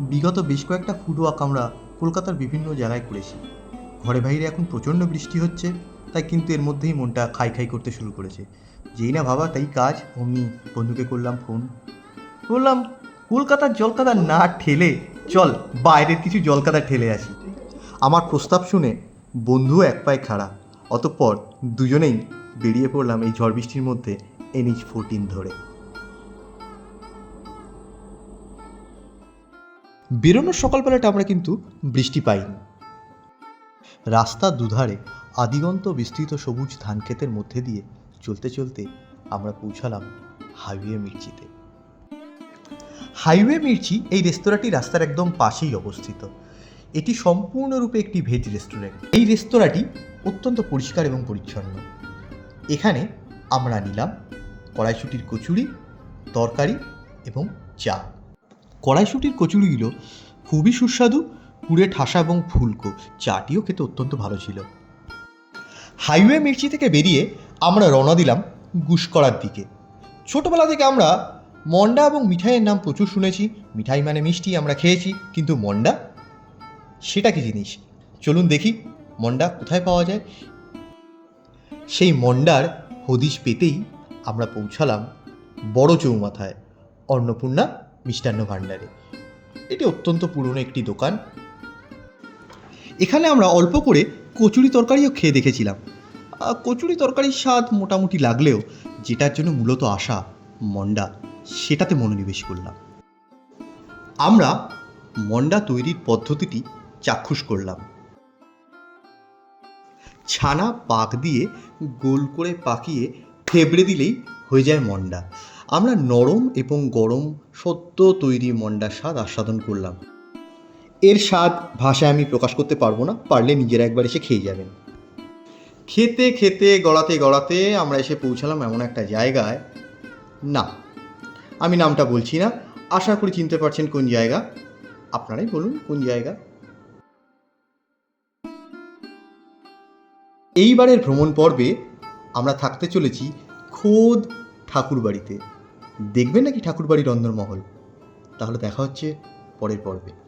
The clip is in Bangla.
বিগত বেশ কয়েকটা ফুড ওয়াক আমরা কলকাতার বিভিন্ন জায়গায় করেছি। ঘরে বাইরে এখন প্রচণ্ড বৃষ্টি হচ্ছে, তাই কিন্তু এর মধ্যেই মনটা খাই খাই করতে শুরু করেছে। যেই না ভাবা, তাই কাজ। অমনি বন্ধুকে করলাম ফোন বললাম, কলকাতার জলকাদা না ঠেলে, চল বাইরের কিছু জলকাদা ঠেলে আসি। আমার প্রস্তাব শুনে বন্ধুও এক পায়ে খাড়া। অতঃপর দুজনেই বেরিয়ে পড়লাম এই ঝড় বৃষ্টির মধ্যে এনএইচ ফোরটিন ধরে। বেরোনোর সকালবেলাটা আমরা কিন্তু বৃষ্টি পাইনি। রাস্তার দুধারে আদিগন্ত বিস্তৃত সবুজ ধান ক্ষেতের মধ্যে দিয়ে চলতে চলতে আমরা পৌঁছালাম হাইওয়ে মির্চিতে। হাইওয়ে মির্চি এই রেস্তোরাঁটি রাস্তার একদম পাশেই অবস্থিত। এটি সম্পূর্ণরূপে একটি ভেজ রেস্টুরেন্ট এই রেস্তোরাঁটি অত্যন্ত পরিষ্কার এবং পরিচ্ছন্ন। এখানে আমরা নিলাম কড়াইশুটির কচুরি, তরকারি এবং চা। কড়াইশুটির কচুরিগুলো খুবই সুস্বাদু পুরে ঠাসা এবং ফুলকো। চাটিও খেতে অত্যন্ত ভালো ছিল। হাইওয়ে মির্চি থেকে বেরিয়ে আমরা রওনা দিলাম গুসকরার দিকে। ছোটবেলা থেকে আমরা মন্ডা এবং মিঠাইয়ের নাম প্রচুর শুনেছি। মিঠাই মানে মিষ্টি, আমরা খেয়েছি, কিন্তু মন্ডা? সেটা কি জিনিস? চলুন দেখি মন্ডা কোথায় পাওয়া যায়। সেই মন্ডার হদিশ পেতেই আমরা পৌঁছালাম বড় চৌমাথায়। অন্নপূর্ণা মিষ্টান্ন ভাণ্ডারে। এটি অত্যন্ত পুরনো একটি দোকান। এখানে আমরা অল্প করে কচুরি তরকারিও খেয়ে দেখেছিলাম। কচুরি তরকারির স্বাদ মোটামুটি লাগলেও যেটার জন্য মূলত আসা মন্ডা, সেটাতে মনোনিবেশ করলাম। আমরা মন্ডা তৈরির পদ্ধতিটি চাক্ষুষ করলাম। ছানা পাক দিয়ে গোল করে পাকিয়ে থেবড়ে দিলেই হয়ে যায় মন্ডা। আমরা নরম এবং গরম সদ্য তৈরি মন্ডার স্বাদ আস্বাদন করলাম। এর স্বাদ ভাষায় আমি প্রকাশ করতে পারব না, পারলে নিজেরা একবার এসে খেয়ে যাবেন। খেতে খেতে গড়াতে গড়াতে আমরা এসে পৌঁছালাম এমন একটা জায়গায়। না, আমি নামটা বলছি না। আশা করি চিনতে পারছেন কোন জায়গা। আপনারাই বলুন কোন জায়গা। এইবারের ভ্রমণ পর্বে আমরা থাকতে চলেছি খোদ ঠাকুরবাড়িতে। দেখবেন নাকি ঠাকুরবাড়ির রন্ধনমহল তাহলে দেখা হচ্ছে পরের পর্বে।